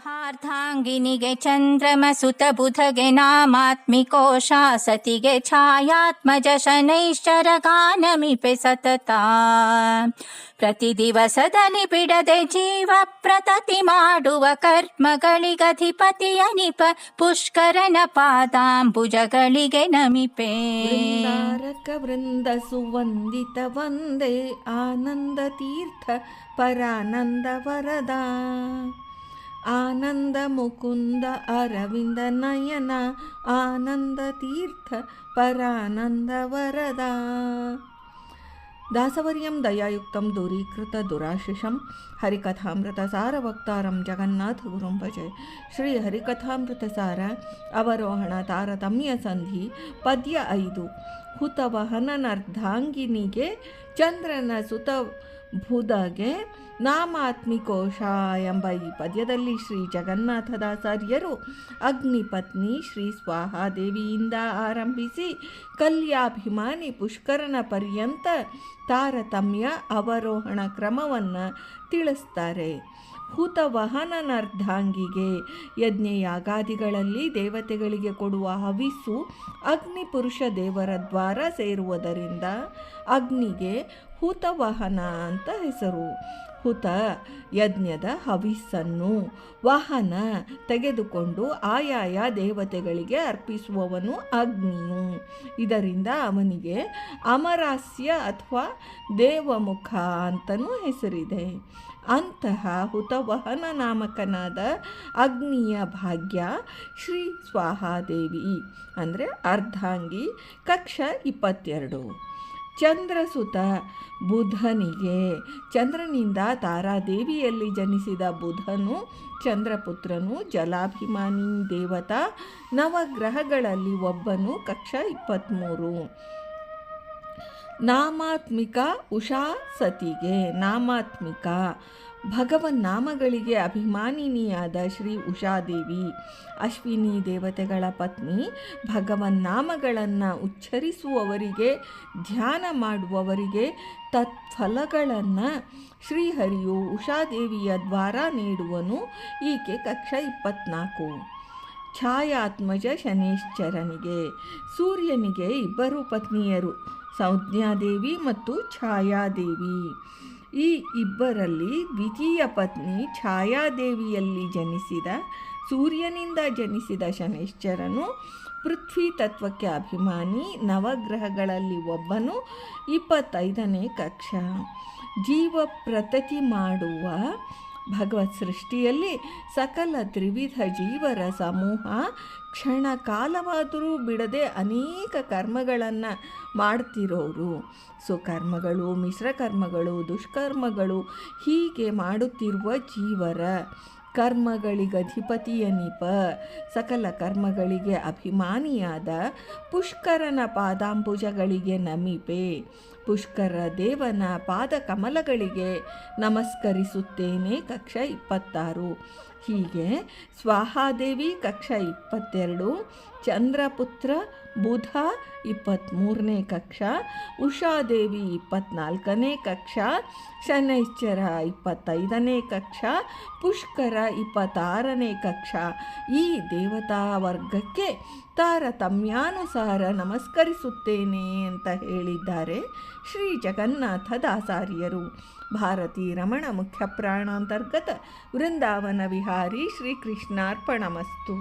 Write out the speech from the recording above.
ತವಹಾರ್ಧಾಂಗಿನಿಗೆ ಚಂದ್ರಮಸುತ ಬುಧಗೆ ನಾಮಾತ್ಮಿಕೋಶ ಸತಿಗೆ ಛಾಯಾತ್ಮಜ ಶನೈಶ್ಚರ ಗಾನಮಿಪೆ ಸತತ ಪ್ರತಿ ದಿವಸದಲ್ಲಿ ಬಿಡದೆ ಜೀವ ಪ್ರತತಿ ಮಾಡುವ ಕರ್ಮಗಳಿಗಧಿಪತಿಯನಿಪ ಪುಷ್ಕರನ ಪಾದಾಂಬುಜಗಳಿಗೆ ನಮಿಪೆ ವೃಂದಾರಕ ವೃಂದ ಸುವಂದಿತ ವಂದೇ ಆನಂದ ತೀರ್ಥ ಪರಾನಂದ ವರದ ಆನಂದ ಮುಕುಂದ ಅರವಿಂದ ನಯನ ಆನಂದ ತೀರ್ಥ ಪರಾನಂದ ವರದ ದಾಸವರ್ಯಂ ದಯಾಯುಕ್ತಂ ದೂರೀಕೃತ ದುರಾಶಿಷಂ ಹರಿಕಥಾಮೃತ ಸಾರವಕ್ತಾರಂ ಜಗನ್ನಾಥ ಗುರುಂ ಭಜೆ ಶ್ರೀ ಹರಿಕಥಾಮೃತ ಸಾರ ಅವರೋಹಣ ತಾರತಮ್ಯ ಸಂಧಿ ಪದ್ಯ ಐದು ಹುತವಹನನರ್ಧಾಂಗಿನಿಗೆ ಚಂದ್ರನ ಸುತ ಬುಧಗೆ ನಾಮಾತ್ಮಿಕೋಶ ಎಂಬ ಈ ಪದ್ಯದಲ್ಲಿ ಶ್ರೀ ಜಗನ್ನಾಥದಾಚಾರ್ಯರು ಅಗ್ನಿಪತ್ನಿ ಶ್ರೀ ಸ್ವಾಹಾದೇವಿಯಿಂದ ಆರಂಭಿಸಿ ಕಲ್ಯಾಭಿಮಾನಿ ಪುಷ್ಕರನ ಪರ್ಯಂತ ತಾರತಮ್ಯ ಅವರೋಹಣ ಕ್ರಮವನ್ನು ತಿಳಿಸ್ತಾರೆ. ಹುತವಹನನರ್ಧಾಂಗಿಗೆ ಯಜ್ಞಯಾಗಾದಿಗಳಲ್ಲಿ ದೇವತೆಗಳಿಗೆ ಕೊಡುವ ಹವಿಸ್ಸು ಅಗ್ನಿಪುರುಷ ದೇವರ ದ್ವಾರ ಸೇರುವುದರಿಂದ ಅಗ್ನಿಗೆ ಹುತವಹನ ಅಂತ ಹೆಸರು. ಹುತ ಯಜ್ಞದ ಹವಿಸ್ಸನ್ನು ವಾಹನ ತೆಗೆದುಕೊಂಡು ಆಯಾಯ ದೇವತೆಗಳಿಗೆ ಅರ್ಪಿಸುವವನು ಅಗ್ನಿಯು. ಇದರಿಂದ ಅವನಿಗೆ ಅಮರಾಸ್ಯ ಅಥವಾ ದೇವಮುಖ ಅಂತಲೂ ಹೆಸರಿದೆ. ಅಂತಹ ಹುತವಹನ ನಾಮಕನಾದ ಅಗ್ನಿಯ ಭಾಗ್ಯ ಶ್ರೀ ಸ್ವಾಹಾದೇವಿ. ಅಂದರೆ ಅರ್ಧಾಂಗಿ ಕಕ್ಷ ಇಪ್ಪತ್ತೆರಡು. ಚಂದ್ರಸುತ ಬುಧನಿಗೆ, ಚಂದ್ರನಿಂದ ತಾರಾದೇವಿಯಲ್ಲಿ ಜನಿಸಿದ ಬುಧನು, ಚಂದ್ರಪುತ್ರನು, ಜಲಾಭಿಮಾನಿ ದೇವತಾ, ನವಗ್ರಹಗಳಲ್ಲಿ ಒಬ್ಬನು ಕಕ್ಷ ಇಪ್ಪತ್ತ್ಮೂರು ನಾಮಾತ್ಮಿಕ ಉಷಾ ಸತಿಗೆ. ನಾಮಾತ್ಮಿಕ. ಭಗವನ್ ನಾಮಗಳಿಗೆ ಅಭಿಮಾನಿನಿಯಾದ ಶ್ರೀ ಉಷಾದೇವಿ. ಅಶ್ವಿನಿ ದೇವತೆಗಳ ಪತ್ನಿ. ಭಗವನ್ ನಾಮಗಳನ್ನು ಉಚ್ಚರಿಸುವವರಿಗೆ, ಧ್ಯಾನ ಮಾಡುವವರಿಗೆ ತತ್ಫಲಗಳನ್ನು ಶ್ರೀಹರಿಯು ಉಷಾದೇವಿಯ ದ್ವಾರ ನೀಡುವನು. ಈಕೆ ಕಕ್ಷ ಇಪ್ಪತ್ನಾಲ್ಕು. ಛಾಯಾತ್ಮಜ ಶನೇಶ್ಚರನಿಗೆ. ಸೂರ್ಯನಿಗೆ ಇಬ್ಬರು ಪತ್ನಿಯರು. ಸಂಜ್ಞಾದೇವಿ ಮತ್ತು ಛಾಯಾದೇವಿ. ಈ ಇಬ್ಬರಲ್ಲಿ ದ್ವಿತೀಯ ಪತ್ನಿ ಛಾಯಾದೇವಿಯಲ್ಲಿ ಜನಿಸಿದ, ಸೂರ್ಯನಿಂದ ಜನಿಸಿದ ಶನೇಶ್ಚರನು ಪೃಥ್ವಿ ತತ್ವಕ್ಕೆ ಅಭಿಮಾನಿ, ನವಗ್ರಹಗಳಲ್ಲಿ ಒಬ್ಬನು ಇಪ್ಪತ್ತೈದನೇ ಕಕ್ಷ. ಜೀವ ಪ್ರತತಿ ಮಾಡುವ ಭಗವತ್ ಸೃಷ್ಟಿಯಲ್ಲಿ ಸಕಲ ತ್ರಿವಿಧ ಜೀವರ ಸಮೂಹ ಕ್ಷಣ ಕಾಲವಾದರೂ ಬಿಡದೆ ಅನೇಕ ಕರ್ಮಗಳನ್ನು ಮಾಡ್ತಿರೋರು. ಸುಕರ್ಮಗಳು, ಮಿಶ್ರಕರ್ಮಗಳು, ದುಷ್ಕರ್ಮಗಳು ಹೀಗೆ ಮಾಡುತ್ತಿರುವ ಜೀವರ ಕರ್ಮಗಳಿಗಧಿಪತಿಯನಿಪ ಸಕಲ ಕರ್ಮಗಳಿಗೆ ಅಭಿಮಾನಿಯಾದ ಪುಷ್ಕರನ ಪಾದಾಂಬುಜಗಳಿಗೆ ನಮಿಪೆ. ಪುಷ್ಕರ ದೇವನ ಪಾದ ಕಮಲಗಳಿಗೆ ನಮಸ್ಕರಿಸುತ್ತೇನೆ ಕಕ್ಷ ಇಪ್ಪತ್ತಾರು. ಹೀಗೆ ಸ್ವಾಹಾದೇವಿ ಕಕ್ಷ ಇಪ್ಪತ್ತೆರಡು, ಚಂದ್ರಪುತ್ರ ಬುಧ ಇಪ್ಪತ್ತ್ಮೂರನೇ ಕಕ್ಷ ಉಷಾದೇವಿ ಇಪ್ಪತ್ತ್ನಾಲ್ಕನೇ ಕಕ್ಷ, ಶನೈಶ್ಚರ ಇಪ್ಪತ್ತೈದನೇ ಕಕ್ಷ, ಪುಷ್ಕರ ಇಪ್ಪತ್ತಾರನೇ ಕಕ್ಷ. ಈ ದೇವತಾ ವರ್ಗಕ್ಕೆ ತಾರತಮ್ಯಾನುಸಾರ ನಮಸ್ಕರಿಸುತ್ತೇನೆ ಅಂತ ಹೇಳಿದ್ದಾರೆ ಶ್ರೀ ಜಗನ್ನಾಥ ದಾಸಾರ್ಯರು. ಭಾರತೀ ರಮಣ ಮುಖ್ಯ ಪ್ರಾಣಾಂತರ್ಗತ ವೃಂದಾವನ ವಿಹಾರಿ ಶ್ರೀಕೃಷ್ಣಾರ್ಪಣಮಸ್ತು